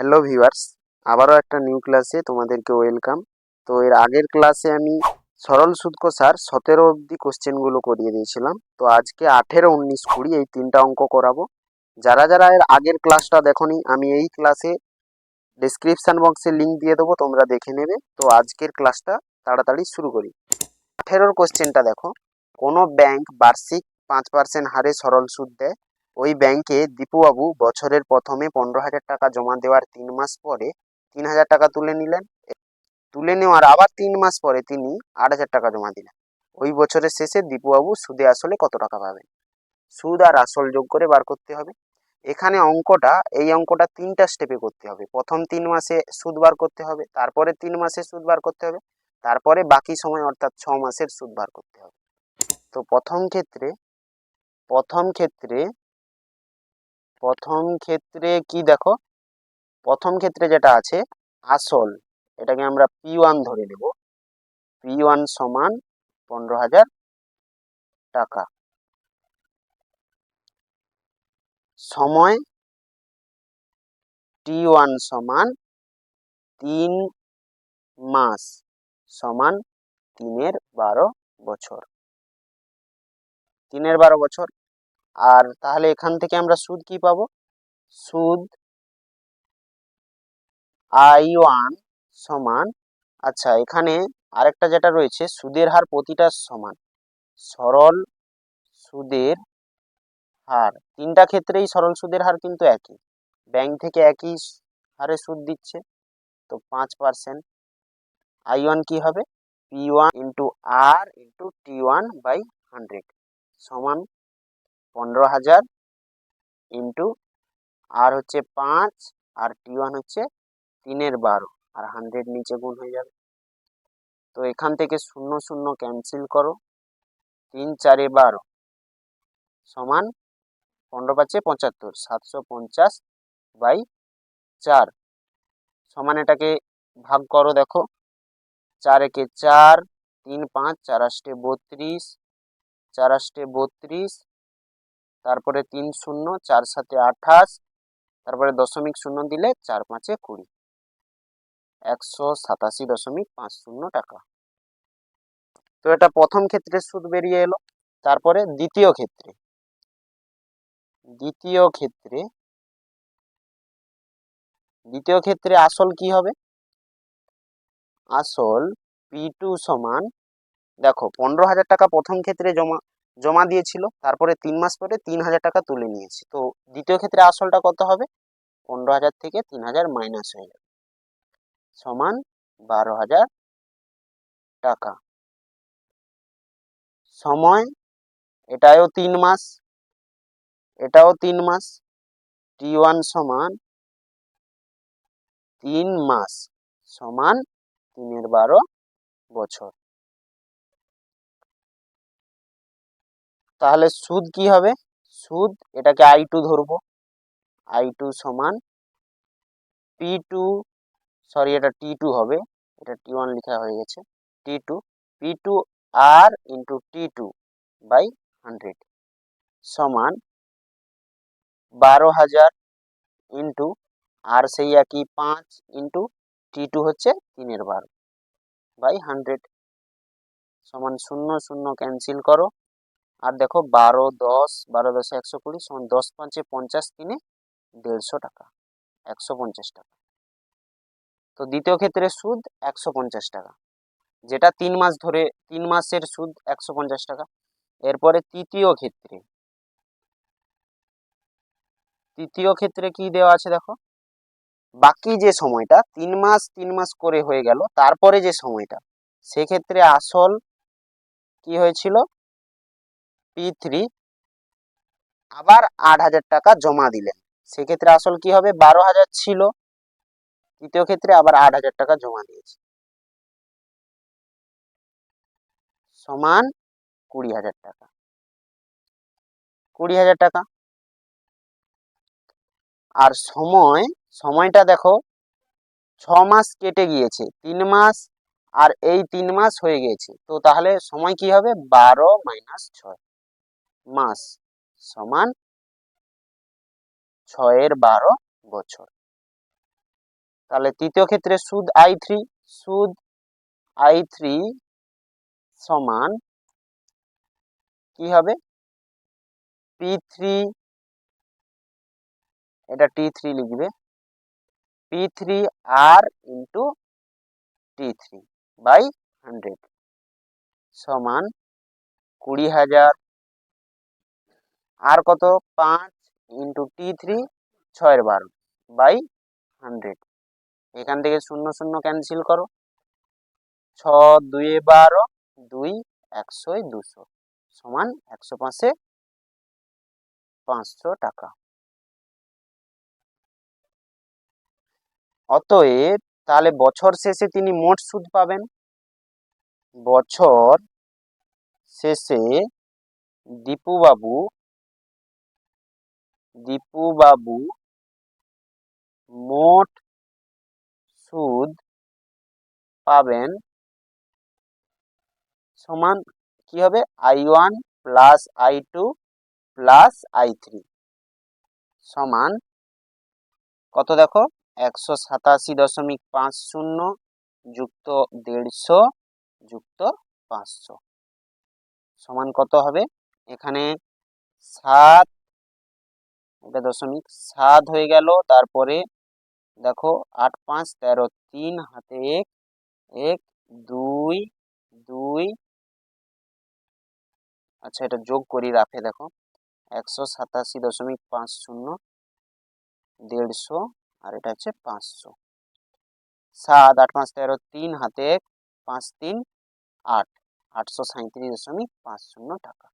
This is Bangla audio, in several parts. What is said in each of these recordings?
হ্যালো ভিউয়ার্স আবারও একটা নিউ ক্লাসে তোমাদেরকে ওয়েলকাম তো এর আগের ক্লাসে আমি সরল সুদ কষার সতেরো অবধি কোশ্চেনগুলো করিয়ে দিয়েছিলাম। তো আজকে আঠেরো, উনিশ, কুড়ি এই তিনটা অঙ্ক করাবো। যারা যারা এর আগের ক্লাসটা দেখোনি, আমি এই ক্লাসে ডিসক্রিপশান বক্সে লিঙ্ক দিয়ে দেবো, তোমরা দেখে নেবে। তো আজকের ক্লাসটা তাড়াতাড়ি শুরু করি। আঠেরোর কোশ্চেনটা দেখো। কোনো ব্যাংক বার্ষিক পাঁচ পার্সেন্ট হারে সরল সুদ দেয়। ওই ব্যাংকে দীপুবাবু বছরের প্রথমে পনেরো হাজার টাকা জমা দেওয়ার তিন মাস পরে তিন হাজার টাকা তুলে নিলেন। তুলে নেওয়ার আবার তিন মাস পরে তিনি আট হাজার টাকা জমা দিলেন। ওই বছরের শেষে দীপুবাবু সুদে আসলে কত টাকা পাবেন? সুদ আর আসল যোগ করে বার করতে হবে। এখানে অঙ্কটা, এই অঙ্কটা তিনটা স্টেপে করতে হবে। প্রথম তিন মাসে সুদ বার করতে হবে, তারপরে তিন মাসে সুদ বার করতে হবে, তারপরে বাকি সময় অর্থাৎ ছ মাসের সুদ বার করতে হবে। তো প্রথম ক্ষেত্রে প্রথম ক্ষেত্রে প্রথম ক্ষেত্রে কি দেখো? প্রথম ক্ষেত্রে যেটা আছে, আসল, এটাকে আমরা পি ওয়ান ধরে নেব। পি ওয়ান সমান পনেরো হাজার টাকা। সময় টি ওয়ান সমান তিন মাস সমান তিনের বারো বছর। তিনের বারো বছর। আর তাহলে এখান থেকে আমরা সুদ কি পাবো? সুদ আই ওয়ান সমান আচ্ছা এখানে আরেকটা যেটা রয়েছে, সুদের হার প্রতিটা সমান। সরল সুদের হার, তিনটা ক্ষেত্রেই সরল সুদের হার কিন্তু একই। ব্যাংক থেকে একই হারে সুদ দিচ্ছে, তো পাঁচ পার্সেন্ট। আই ওয়ান কী হবে? P one into R into T one by hundred সমান পনেরো হাজার ইন্টু আর হচ্ছে পাঁচ, আর টি ওয়ান হচ্ছে তিনের বারো, আর হান্ড্রেড নিচে গুণ হয়ে যাবে। তো এখান থেকে শূন্য শূন্য ক্যান্সেল করো, তিন চারে বারো সমান পনেরো পাঁচে পঁচাত্তর, সাতশো পঞ্চাশ বাই চার। সমান এটাকে ভাগ করো দেখো চার একে চার, তিন পাঁচ, চার আষ্টে বত্রিশ, চার আষ্টে বত্রিশ তারপরে তিন শূন্য, চার সাথে আঠাশ, তারপরে দশমিক শূন্য দিলে চার পাঁচে কুড়ি। একশো সাতাশি দশমিক পাঁচ শূন্য টাকা। তো এটা প্রথম ক্ষেত্রে সুদ বেরিয়ে এলো, তারপরে দ্বিতীয় ক্ষেত্রে। দ্বিতীয় ক্ষেত্রে দ্বিতীয় ক্ষেত্রে আসল কি হবে? আসল পি টু সমান, দেখো, পনেরো হাজার টাকা প্রথম ক্ষেত্রে জমা জমা দিয়েছিল, তারপরে তিন মাস পরে তিন হাজার টাকা তুলে নিয়েছি। তো দ্বিতীয় ক্ষেত্রে আসলটা কত হবে? পনেরো হাজার থেকে তিন হাজার মাইনাস হয়ে যাবে। সমান বারো হাজার টাকা। সময়, এটাও তিন মাস। এটাও তিন মাস। টি ওয়ান সমান তিন মাস। সমান তিনের বারো বছর। তাহলে সুদ কি হবে? সুদ, এটাকে আই টু ধরবো। আই টু সমান পি টু সরি এটা টি টু হবে। এটা টি ওয়ান লেখা হয়ে গেছে। T two P two R into T two by hundred সমান বারো হাজার ইন্টু আর সেই একই পাঁচ ইন্টু টি টু হচ্ছে তিনের বারো বাই হান্ড্রেড সমান শূন্য শূন্য ক্যান্সেল করো। আর দেখো বারো, দশ, বারো দশে একশো কুড়ি, সমান দশ পাঁচে পঞ্চাশ তিনে দেড়শো টাকা, একশো পঞ্চাশ টাকা। তো দ্বিতীয় ক্ষেত্রে সুদ একশো পঞ্চাশ টাকা, যেটা তিন মাস ধরে, তিন মাসের সুদ একশো পঞ্চাশ টাকা। এরপরে তৃতীয় ক্ষেত্রে তৃতীয় ক্ষেত্রে কি দেওয়া আছে দেখো? বাকি যে সময়টা, তিন মাস তিন মাস করে হয়ে গেল, তারপরে যে সময়টা, সেক্ষেত্রে আসল কি হয়েছিল? পি থ্রি আবার আট হাজার টাকা জমা দিলেন। সেক্ষেত্রে আসল কি হবে? বারো হাজার ছিল। তৃতীয় ক্ষেত্রে আবার আট হাজার টাকা জমা দিয়েছে। সমান কুড়ি হাজার টাকা। কুড়ি হাজার টাকা। আর সময়, সময়টা দেখো, ছ মাস কেটে গিয়েছে। তিন মাস আর এই তিন মাস হয়ে গিয়েছে। তো তাহলে সময় কি হবে? বারো মাইনাস ছয়। মাস সমান ছয়ের বারো বছর। তাহলে তৃতীয় ক্ষেত্রে সুদ আই থ্রি, সুদ আই থ্রি সমান কি হবে? পি থ্রি, এটা টি থ্রি লিখবে। P three R into T three by hundred সমান কুড়ি হাজার আর কত? পাঁচ ইন্টু টি থ্রি ছয়ের বারো বাই হান্ড্রেড। এখান থেকে শূন্য শূন্য ক্যান্সেল করো। ছ দুয়ে বারো দুই একশোয় দুশো সমান একশো পাঁচে পাঁচশো টাকা। অতএব তাহলে বছর শেষে তিনি মোট সুদ পাবেন। বছর শেষে দীপুবাবু দীপুবাবু মোট সুদ পাবেন সমান কি হবে? I one plus I two plus I three সমান কত দেখো? একশো সাতাশি দশমিক পাঁচ শূন্য যুক্ত দেড়শো যুক্ত পাঁচশো সমান কত হবে? এখানে সাত এটা দশমিক সাত হয়ে গেল। তারপরে দেখো আট, পাঁচ, তেরো, তিন, হাতে এক এক, দুই দুই। আচ্ছা এটা যোগ করি রাফে, দেখো। একশো সাতাশি দশমিক পাঁচ শূন্য, দেড়শো, আর এটা হচ্ছে পাঁচশো। সাত, আট, পাঁচ, তেরো, তিন, হাতে এক, পাঁচ, তিন, আট। আটশো সাঁত্রিশ দশমিক পাঁচ শূন্য টাকা।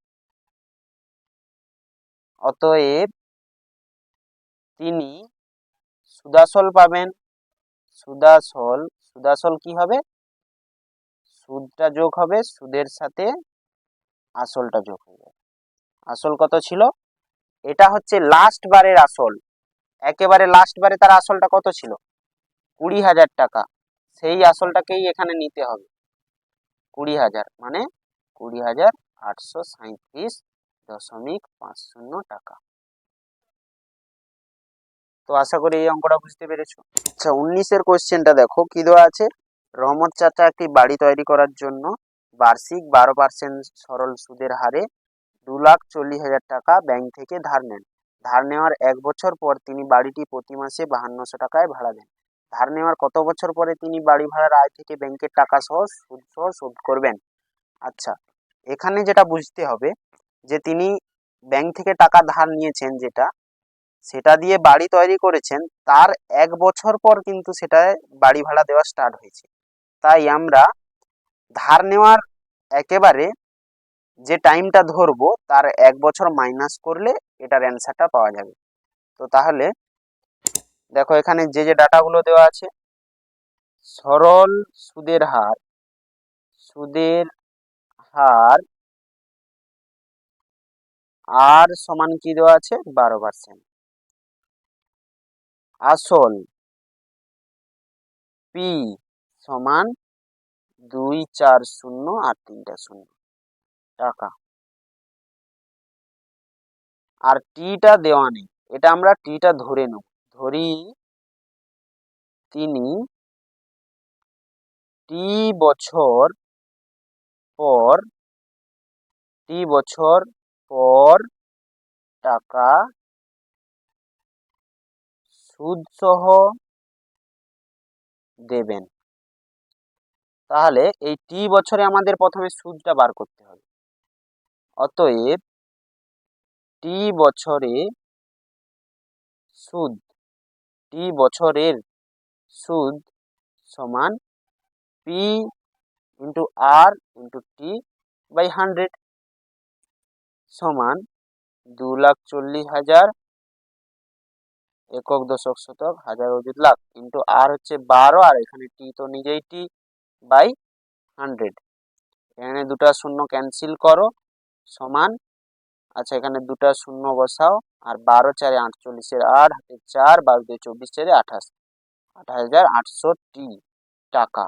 অতএব তিনি সুদাসল পাবেন। সুদাসল সুদাসল কি হবে? সুদটা যোগ হবে, সুদের সাথে আসলটা যোগ হয়ে যাবে। আসল কত ছিল? এটা হচ্ছে লাস্ট বারের আসল। একেবারে লাস্ট বারে তার আসলটা কত ছিল? কুড়ি হাজার টাকা। সেই আসলটাকেই এখানে নিতে হবে। কুড়ি হাজার মানে কুড়ি হাজার আটশো সাঁত্রিশ দশমিক পাঁচ শূন্য টাকা। তো আশা করি এই অঙ্কটা বুঝতে পেরেছ। আচ্ছা উনিশের কোশ্চেনটা দেখো, কি দেওয়া আছে? রহমত চাচা একটি বাড়ি তৈরি করার জন্য বার্ষিক বারো পার্সেন্ট সরল সুদের হারে দু লাখ চল্লিশ হাজার টাকা ব্যাংক থেকে ধার নেন। ধার নেওয়ার এক বছর পর তিনি বাড়িটি প্রতি মাসে বাহান্নশো টাকায় ভাড়া দেন। ধার নেওয়ার কত বছর পরে তিনি বাড়ি ভাড়ার আয় থেকে ব্যাংকের টাকা সহ সুদ সহ শোধ করবেন? আচ্ছা এখানে যেটা বুঝতে হবে যে তিনি ব্যাংক থেকে টাকা ধার নিয়েছেন যেটা সেটা দিয়ে বাড়ি তৈরি করেছেন, তার এক বছর পর কিন্তু সেটায় বাড়ি ভাড়া দেওয়া স্টার্ট হয়েছে। তাই আমরা ধার নেওয়ার একেবারে যে টাইমটা ধরবো, তার এক বছর মাইনাস করলে এটার অ্যান্সারটা পাওয়া যাবে। তো তাহলে দেখো এখানে যে যে ডাটাগুলো দেওয়া আছে, সরল সুদের হার সুদের হার আর সমান কি দেওয়া আছে? বারো পার্সেন্ট আসল পি সমান দুই চার শূন্য আর তিনটা শূন্য। টাকা। আর টিটা দেওয়া নেই। এটা আমরা টিটা ধরে নেব। ধরি তিনি টি বছর পর টি বছর পর টাকা সুদসহ দেবেন। তাহলে এই টি বছরে আমাদের প্রথমে সুদটা বার করতে হবে। অতএব টি বছরে সুদ, টি বছরের সুদ সমান P into R into T by hundred সমান দু লাখ চল্লিশ হাজার একক দশক শতক, হাজার অযুত লাখ ইন্টু আর হচ্ছে বারো আর এখানে টি তো নিজেই টি বাই হান্ড্রেড এখানে দুটা শূন্য ক্যান্সেল করো, সমান। আচ্ছা এখানে দুটা শূন্য বসাও, আর বারো চারে আটচল্লিশের আট, হাতে চার, বারো দুই চব্বিশ চারে আঠাশ। আঠাশ হাজার আটশো টি টাকা।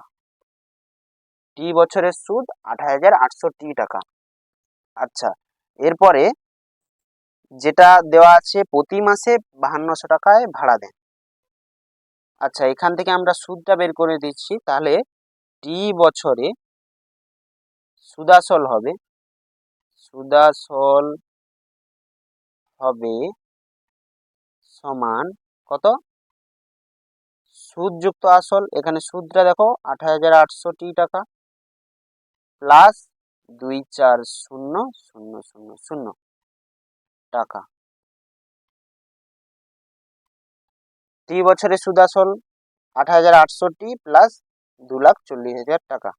টি বছরের সুদ আঠাশ হাজার আটশো টি টাকা। আচ্ছা এরপরে যেটা দেওয়া আছে প্রতি মাসে বাহান্নশো টাকায় ভাড়া দেন। আচ্ছা এখান থেকে আমরা সুদটা বের করে দিচ্ছি। তাহলে টি বছরে সুদাসল হবে সুদাসল হবে সমান কত? সুদযুক্ত আসল, এখানে সুদটা দেখো আট হাজার আটশোটি টাকা, প্লাস দুই চার শূন্য শূন্য শূন্য শূন্য। টাকা। টি বছরে সুদ আসল আট হাজার আটষট্টি প্লাস দু লাখ চল্লিশ হাজার টাকা।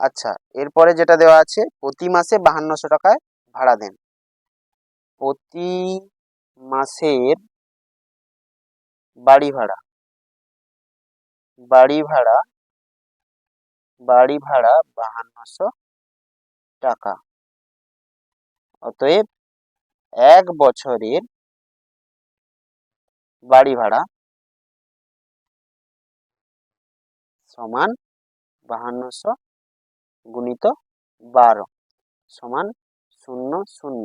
আচ্ছা এরপরে যেটা দেওয়া আছে, প্রতি মাসে বাহান্নশো টাকায় ভাড়া দেন। প্রতি মাসের বাড়ি ভাড়া। বাড়ি ভাড়া বাড়ি ভাড়া বাহান্নশো টাকা। অতএব এক বছরের বাড়ি ভাড়া সমান বাহান্নশো গুণিত বারো সমান শূন্য শূন্য।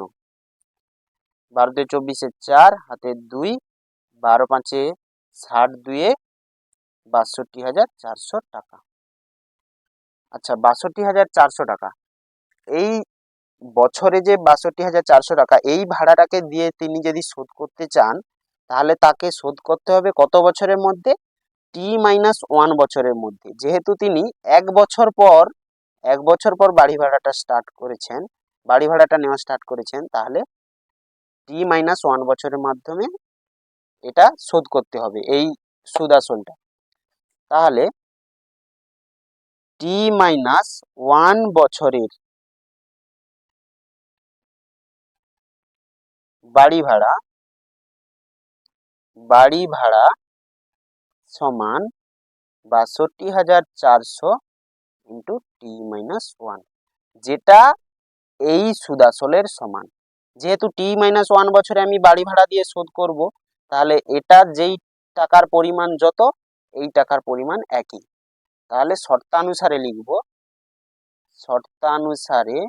বারো দুই চব্বিশে চার, হাতে দুই, বারো পাঁচে ষাট দুয়ে বাষট্টি হাজার চারশো টাকা। আচ্ছা বাষট্টি হাজার চারশো টাকা। এই বছরে যে বাষট্টি হাজার চারশো টাকা, এই ভাড়াটাকে দিয়ে তিনি যদি শোধ করতে চান, তাহলে তাকে শোধ করতে হবে কত বছরের মধ্যে? টি মাইনাস ওয়ান বছরের মধ্যে। যেহেতু তিনি এক বছর পর, এক বছর পর বাড়ি ভাড়াটা স্টার্ট করেছেন, বাড়ি ভাড়াটা নেওয়া স্টার্ট করেছেন, তাহলে টি মাইনাস ওয়ান বছরের মাধ্যমে এটা শোধ করতে হবে, এই সুদ আসলটা তাহলে টি মাইনাস ওয়ান বছরের বাড়ি ভাড়া বাড়ি ভাড়া সমান বাষট্টি হাজার চারশো ইন্টু টি মাইনাস ওয়ান যেটা এই সুদাসলের সমান। যেহেতু টি মাইনাস ওয়ান বছরে আমি বাড়ি ভাড়া দিয়ে শোধ করব, তাহলে এটা যেই টাকার পরিমাণ যত, এই টাকার পরিমাণ একই। তাহলে শর্তানুসারে লিখব, শর্তানুসারে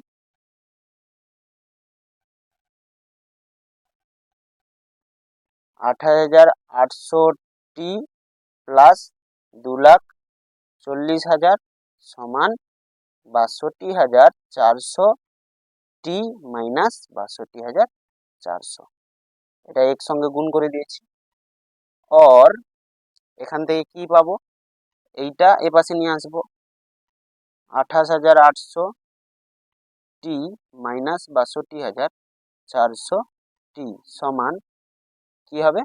আট হাজার আটশোটি প্লাস দু লাখ চল্লিশ হাজার সমান বাষট্টি হাজার চারশো টি মাইনাস বাষট্টি হাজার চারশো। এটা একসঙ্গে গুণ করে দিয়েছি। অর এখান থেকে কি পাবো? এইটা এ পাশে নিয়ে আসব। আঠাশ হাজার আটশো টি মাইনাস বাষট্টি হাজার চারশো টি সমান কি হবে?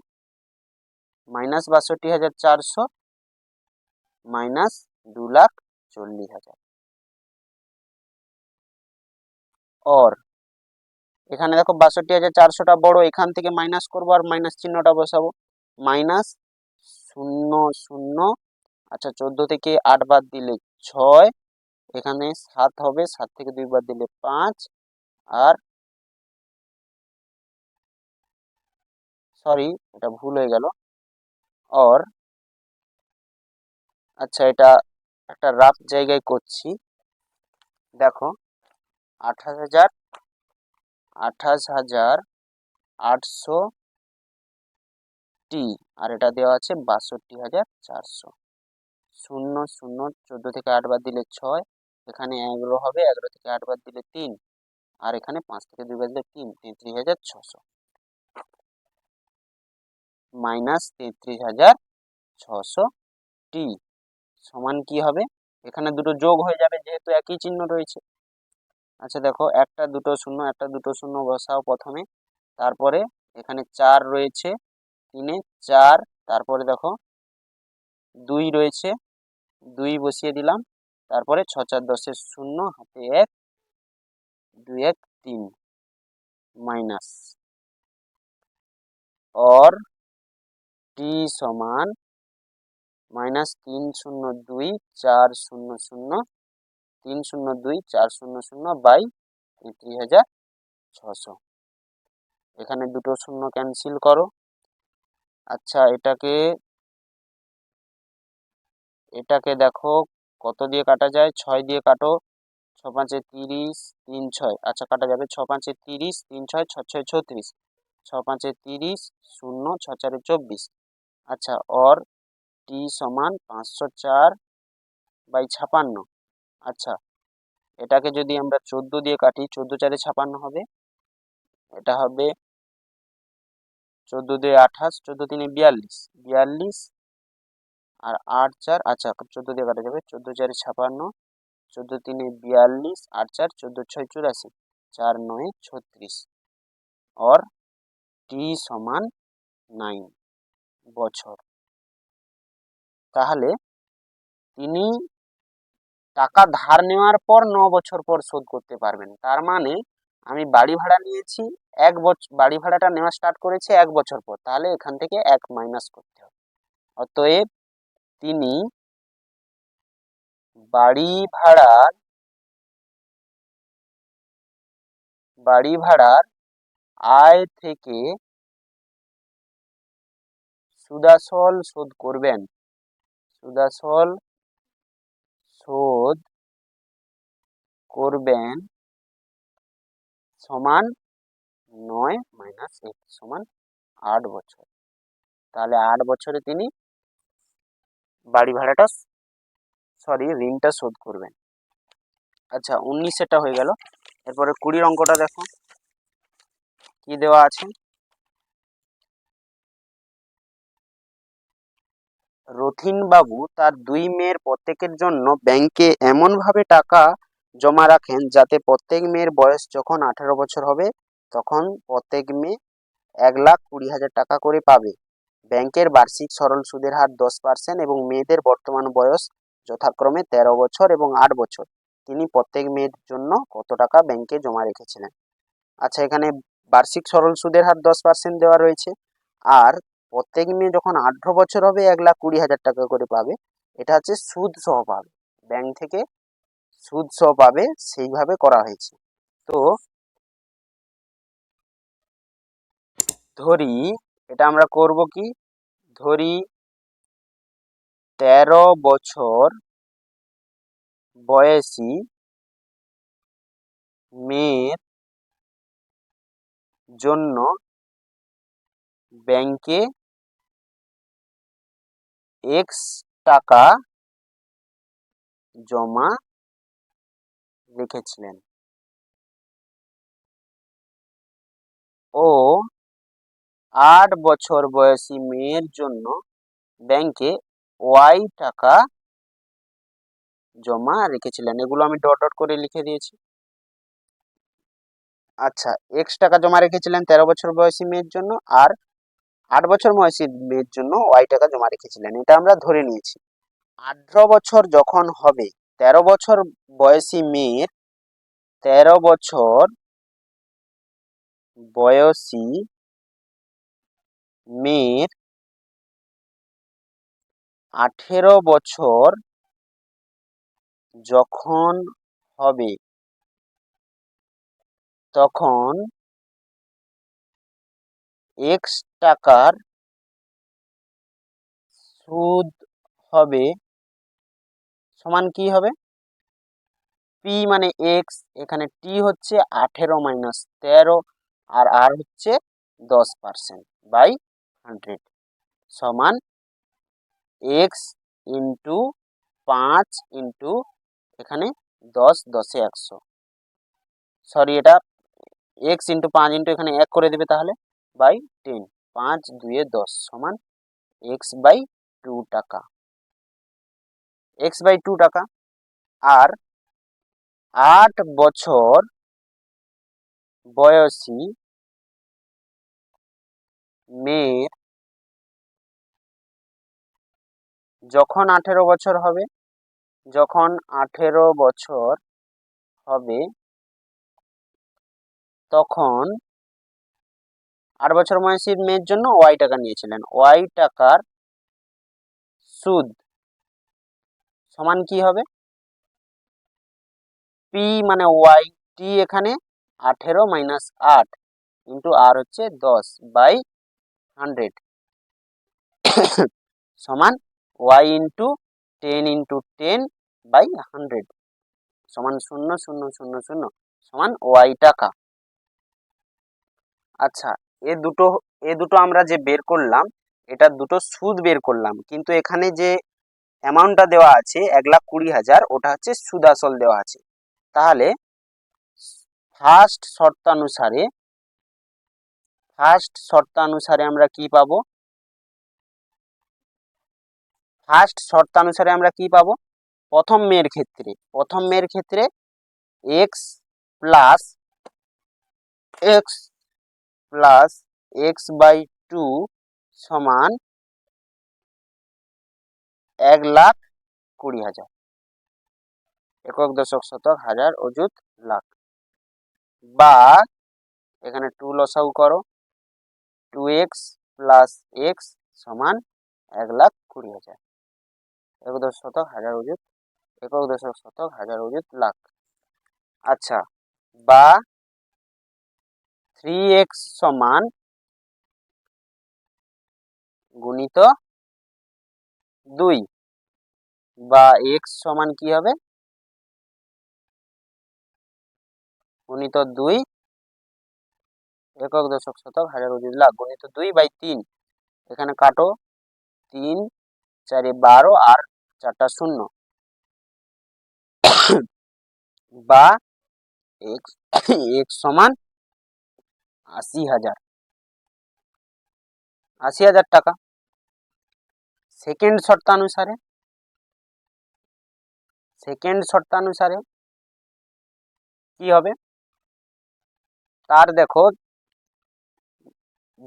মাইনাস বাষট্টি হাজার চারশো, মাইনাস দু লাখ চল্লিশ হাজার। অর, এখানে দেখো বাষট্টি হাজার চারশোটা বড়, এখান থেকে মাইনাস করব আর মাইনাস চিহ্নটা বসাবো। মাইনাস শূন্য শূন্য আচ্ছা চোদ্দ থেকে আট বাদ দিলে ছয়, এখানে সাত হবে, সাত থেকে দুই বাদ দিলে পাঁচ, আর সরি, এটা ভুল হয়ে গেল। অর আচ্ছা এটা একটা রাফ জায়গায় করছি। দেখো, আঠাশ হাজার আঠাশ হাজার আটশো টি, আর এটা দেওয়া আছে বাষট্টি হাজার চারশো। শূন্য শূন্য, চোদ্দ থেকে আট বাদ দিলে ছয়, এখানে এগারো হবে, এগারো থেকে আট বাদ দিলে তিন, আর এখানে পাঁচ থেকে দুই দিলে তিন, তেত্রিশ হাজার ছশো। মাইনাস তেত্রিশ হাজার ছশো টি। সমান কি হবে? এখানে দুটো যোগ হয়ে যাবে যেহেতু একই চিহ্ন রয়েছে। আচ্ছা দেখো, একটা দুটো শূন্য, একটা দুটো শূন্য বসাও প্রথমে। তারপরে এখানে চার রয়েছে, তিনে চার, তারপরে দেখো দুই রয়েছে, দুই বসিয়ে দিলাম। তারপরে ছ চার দশের শূন্য, হাতে এক, দুই এক তিন, মাইনাস। অর টি সমান মাইনাস তিন শূন্য দুই চার শূন্য শূন্য, তিন শূন্য দুই চার শূন্য শূন্য বাই তেত্রিশ হাজার ছশো। এখানে দুটো শূন্য ক্যান্সেল করো। আচ্ছা এটাকে এটাকে দেখো কত দিয়ে কাটা যায়? ছয় দিয়ে কাটো, ছ পাঁচে তিরিশ, তিন ছয়। আচ্ছা কাটা যাবে ছ পাঁচে তিরিশ, তিন ছয় ছ ছয় ছত্রিশ। ছ পাঁচে তিরিশ, শূন্য ছ চারে চব্বিশ। আচ্ছা অর টি সমান পাঁচশো চার বাই ছাপান্ন। আচ্ছা এটাকে যদি আমরা চোদ্দ দিয়ে কাটি, চোদ্দ চারে ছাপান্ন হবে। এটা হবে চোদ্দ দিয়ে আঠাশ, চোদ্দ তিনে বিয়াল্লিশ। বিয়াল্লিশ আর আট চার আচ্ছা চোদ্দ দিয়ে কাটা যাবে, চোদ্দ চারে ছাপান্ন, চোদ্দ তিনে বিয়াল্লিশ, আট চার, চোদ্দ ছয় চুরাশি, চার নয় ছত্রিশ। অর টি সমান নাইন। বছর। তাহলে তিনি টাকা ধার নেওয়ার পর ন বছর পর শোধ করতে পারবেন। তার মানে আমি বাড়ি ভাড়া নিয়েছি, এক বছর বাড়ি ভাড়াটা নেওয়া স্টার্ট করেছে এক বছর পর। তাহলে এখান থেকে এক মাইনাস করতে হবে। অতএব তিনি বাড়ি ভাড়ার বাড়ি ভাড়ার আয় থেকে সুদাসল শোধ করবেন। সুদাসল শোধ করবেন সমান নয় মাইনাস এক সমান আট বছর। তাহলে আট বছরে তিনি বাড়ি ভাড়াটা সরি, ঋণটা শোধ করবেন। আচ্ছা উনিশেরটা হয়ে গেল। এরপরে কুড়ির অঙ্কটা দেখো। কি দেওয়া আছে? রথিনবাবু তার দুই মেয়ের প্রত্যেকের জন্য ব্যাংকে এমনভাবে টাকা জমা রাখেন যাতে প্রত্যেক মেয়ের বয়স যখন আঠারো বছর হবে, তখন প্রত্যেক মেয়ে এক লাখ কুড়ি হাজার টাকা করে পাবে। ব্যাংকের বার্ষিক সরল সুদের হার দশ পার্সেন্ট এবং মেয়েদের বর্তমান বয়স যথাক্রমে তেরো বছর এবং আট বছর। তিনি প্রত্যেক মেয়ের জন্য কত টাকা ব্যাংকে জমা রেখেছিলেন? আচ্ছা এখানে বার্ষিক সরল সুদের হার দশ পার্সেন্ট দেওয়া রয়েছে। আর প্রত্যেক মেয়ে যখন আঠারো বছর হবে, এক লাখ কুড়ি হাজার টাকা করে পাবে। এটা হচ্ছে সুদ সহ পাবে। ব্যাংক থেকে সুদ সহ পাবে, সেইভাবে করা হয়েছে। তো ধরি, এটা আমরা করব কি? ধরি, তেরো বছর বয়সী মেয়ের জন্য ব্যাংকে এক্স টাকা জমা রেখেছিলেন। ও আট বছর বয়সী মেয়ের জন্য ব্যাংকে ওয়াই টাকা জমা রেখেছিলেন। এগুলো আমি ডট ডট করে লিখে দিয়েছি। আচ্ছা এক্স টাকা জমা রেখেছিলেন তেরো বছর বয়সী মেয়ের জন্য আর আট বছর বয়সী মেয়ের জন্য ওয়াই টাকা জমা রেখেছিলেন। এটা আমরা ধরে নিয়েছি। আঠারো বছর যখন হবে, তেরো বছর বয়সী মেয়ের তেরো বছর বয়সী মেয়ের আঠেরো বছর যখন হবে, তখন এক্স টাকার সুদ হবে সমান কি হবে? পি মানে এক্স এখানে টি হচ্ছে আঠেরো মাইনাস তেরো আর আর হচ্ছে দশ পার্সেন্ট বাই হান্ড্রেড সমান এক্স ইন্টু পাঁচ ইন্টু এখানে দশ, দশে একশো। সরি এটা এক্স ইন্টু পাঁচ ইন্টু এখানে এক করে দেবে তাহলে। বাই টেন, পাঁচ দুয়ে দশ সমান এক্স বাই টু টাকা। এক্স বাই টু টাকা। আর আট বছর বয়সী মেয়ের যখন আঠেরো বছর হবে, যখন আঠেরো বছর হবে, তখন আট বছর বয়সী মেয়ের জন্য ওয়াই টাকা নিয়েছিলেন। ওয়াই টাকার সুদ সমান কি হবে? পি মানে ওয়াই, টি এখানে আঠেরো মাইনাস আট ইন্টু আর হচ্ছে দশ বাই হান্ড্রেড। সমান Y into ten into ten by hundred. সমান শূন্য শূন্য শূন্য শূন্য। সমান ওয়াই টাকা। আচ্ছা এ দুটো এ দুটো আমরা যে বের করলাম, এটা দুটো সুদ বের করলাম। কিন্তু এখানে যে অ্যামাউন্টটা দেওয়া আছে, এক লাখ কুড়ি হাজার, ওটা হচ্ছে সুদ আসল দেওয়া আছে। তাহলে ফার্স্ট শর্তানুসারে ফার্স্ট শর্তানুসারে আমরা কি পাবো? ফার্স্ট শর্তানুসারে আমরা কি পাবো? প্রথম মেয়ের ক্ষেত্রে, প্রথম মেয়ের ক্ষেত্রে X plus X plus X by two সমান এক লাখ কুড়ি হাজার। একক দশক শতক হাজার অযুত লাখ। বা এখানে টু লসাউ করো। টু এক্স প্লাস এক্স সমান এক লাখ কুড়ি হাজার। একক দশক শতক হাজার অযুত, একক দশক শতক হাজার অযুত লাখ। আচ্ছা বা থ্রি এক্স সমান গুণিত দুই বা এক্স সমান কি হবে? গুণিত দুই একক দশক শতক হাজার অযুত লাখ, গুণিত দুই বাই তিন। এখানে কাটো তিন, চারে বারো আর চারটা শূন্য। বা এক্স এক্স সমান আশি হাজার। আশি হাজার টাকা। সেকেন্ড শর্তানুসারে সেকেন্ড শর্তানুসারে কি হবে? তার দেখো,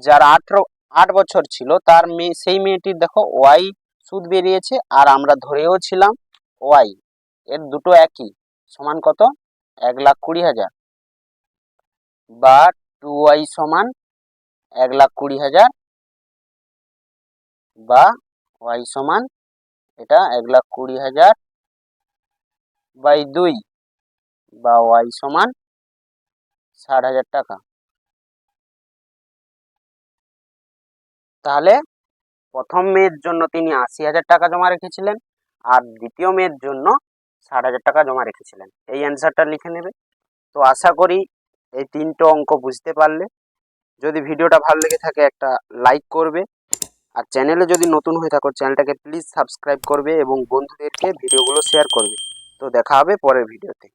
যার আঠেরো, আট বছর ছিল, তার মেয়ে, সেই মেয়েটির দেখো ওয়াই সুদ বেরিয়েছে, আর আমরা ধরেও ছিলাম ওয়াই এর দুটো একই, সমান কত? এক লাখ কুড়ি হাজার। বা টু ওয়াই সমান এক লাখ কুড়ি হাজার বা ওয়াই সমান এটা এক লাখ কুড়ি হাজার বাই দুই বা ওয়াই সমান ষাট হাজার টাকা। তাহলে প্রথম মেয়ের জন্য তিনি আশি হাজার টাকা জমা রেখেছিলেন আর দ্বিতীয় মেয়ের জন্য ষাট হাজার টাকা জমা রেখেছিলেন। এই অ্যান্সারটা লিখে নেবে। তো আশা করি এই তিনটে অঙ্ক বুঝতে পারলে যদি ভিডিওটা ভালো লেগে থাকে একটা লাইক করবে। আর চ্যানেলে যদি নতুন হয়ে থাকো চ্যানেলটাকে প্লিজ সাবস্ক্রাইব করবে এবং বন্ধুদেরকে ভিডিওগুলো শেয়ার করবে। তো দেখা হবে পরের ভিডিওতে